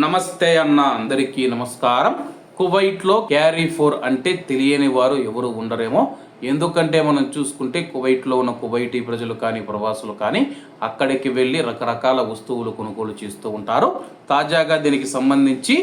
నమస్తే అన్న అందరికీ నమస్కారం. కువైట్లో క్యారీ ఫోర్ అంటే తెలియని వారు ఎవరు ఉండరేమో. ఎందుకంటే మనం చూసుకుంటే కువైట్లో ఉన్న కువైటీ ప్రజలు కానీ ప్రవాసులు కానీ అక్కడికి వెళ్ళి రకరకాల వస్తువులు కొనుగోలు చేస్తూ ఉంటారు. తాజాగా దీనికి సంబంధించి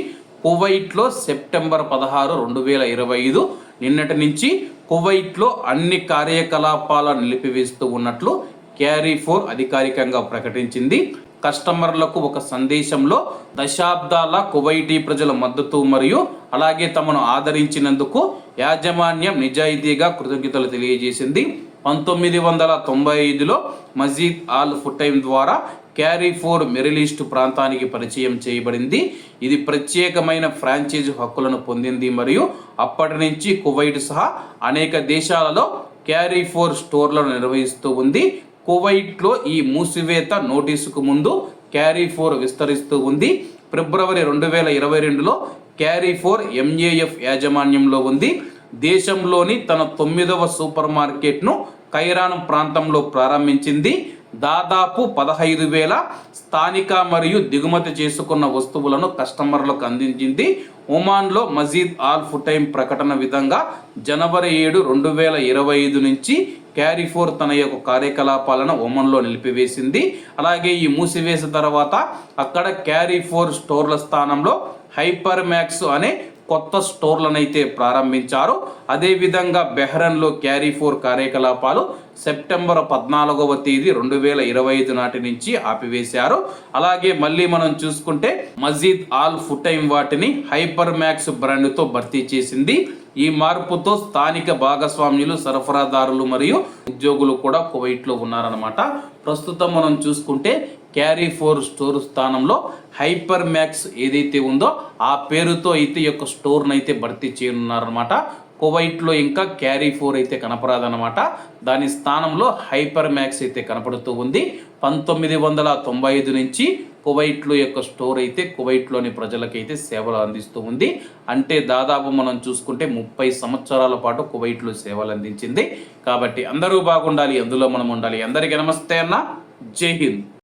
కువైట్లో సెప్టెంబర్ పదహారు రెండు వేల ఇరవై ఐదు నిన్నటి నుంచి కువైట్లో అన్ని కార్యకలాపాలను నిలిపివేస్తూ ఉన్నట్లు క్యారీ ఫోర్ అధికారికంగా ప్రకటించింది. కస్టమర్లకు ఒక సందేశంలో దశాబ్దాల కువైటీ ప్రజల మద్దతు మరియు అలాగే తమను ఆదరించినందుకు యాజమాన్యం నిజాయితీగా కృతజ్ఞతలు తెలియజేసింది. పంతొమ్మిది వందల తొంభై ఐదులో మజీద్ ఆల్ ఫుటైమ్ ద్వారా క్యారీ ఫోర్ మెరిలిస్ట్ ప్రాంతానికి పరిచయం చేయబడింది. ఇది ప్రత్యేకమైన ఫ్రాంచైజ్ హక్కులను పొందింది మరియు అప్పటి నుంచి కువైట్ సహా అనేక దేశాలలో క్యారీ ఫోర్ స్టోర్లను నిర్వహిస్తూ ఉంది. కువైట్లో ఈ మూసివేత నోటీసుకు ముందు క్యారీ ఫోర్ విస్తరిస్తూ ఉంది. ఫిబ్రవరి రెండు వేల ఇరవై రెండులో క్యారీ ఫోర్ ఎంఏఎఫ్ యాజమాన్యంలో ఉంది. దేశంలోని తన తొమ్మిదవ సూపర్ మార్కెట్ను కైరాన్ ప్రాంతంలో ప్రారంభించింది. దాదాపు పదహైదు వేల స్థానిక మరియు దిగుమతి చేసుకున్న వస్తువులను కస్టమర్లకు అందించింది ఒమాన్లో మజీద్ ఆల్ ఫుటైమ్ ప్రకటన విధంగా జనవరి ఏడు రెండు వేల ఇరవై ఐదు నుంచి క్యారీఫోర్ తన యొక్క కార్యకలాపాలను ఒమన్లో నిలిపివేసింది. అలాగే ఈ మూసివేసిన తర్వాత అక్కడ క్యారీఫోర్ స్టోర్ల స్థానంలో హైపర్ మ్యాక్స్ అనే కొత్త స్టోర్లనైతే ప్రారంభించారు. అదేవిధంగా బెహ్రన్లో క్యారీ ఫోర్ కార్యకలాపాలు సెప్టెంబర్ పద్నాలుగవ తేదీ రెండు వేల ఇరవై ఐదు నాటి నుంచి ఆపివేశారు. అలాగే మళ్ళీ మనం చూసుకుంటే మజీద్ ఆల్ ఫుటైమ్ వాటిని హైపర్ మ్యాక్స్ బ్రాండ్తో భర్తీ చేసింది. ఈ మార్పుతో స్థానిక భాగస్వామ్యులు సరఫరాదారులు మరియు ఉద్యోగులు కూడా కువైట్లో ఉన్నారనమాట ప్రస్తుతం మనం చూసుకుంటే క్యారీ ఫోర్ స్టోర్ స్థానంలో హైపర్ మ్యాక్స్ ఏదైతే ఉందో ఆ పేరుతో అయితే ఈ యొక్క స్టోర్ని అయితే భర్తీ చేయనున్నారనమాట కువైట్లో ఇంకా క్యారీ ఫోర్ అయితే కనపరాదనమాట దాని స్థానంలో హైపర్ మ్యాక్స్ అయితే కనపడుతూ ఉంది. పంతొమ్మిది వందల తొంభై ఐదు నుంచి కువైట్లో యొక్క స్టోర్ అయితే కువైట్లోని ప్రజలకైతే సేవలు అందిస్తూ ఉంది. అంటే దాదాపు మనం చూసుకుంటే ముప్పై సంవత్సరాల పాటు కువైట్లో సేవలు అందించింది. కాబట్టి అందరూ బాగుండాలి అందులో మనం ఉండాలి. అందరికీ నమస్తే అన్న. జై హింద్.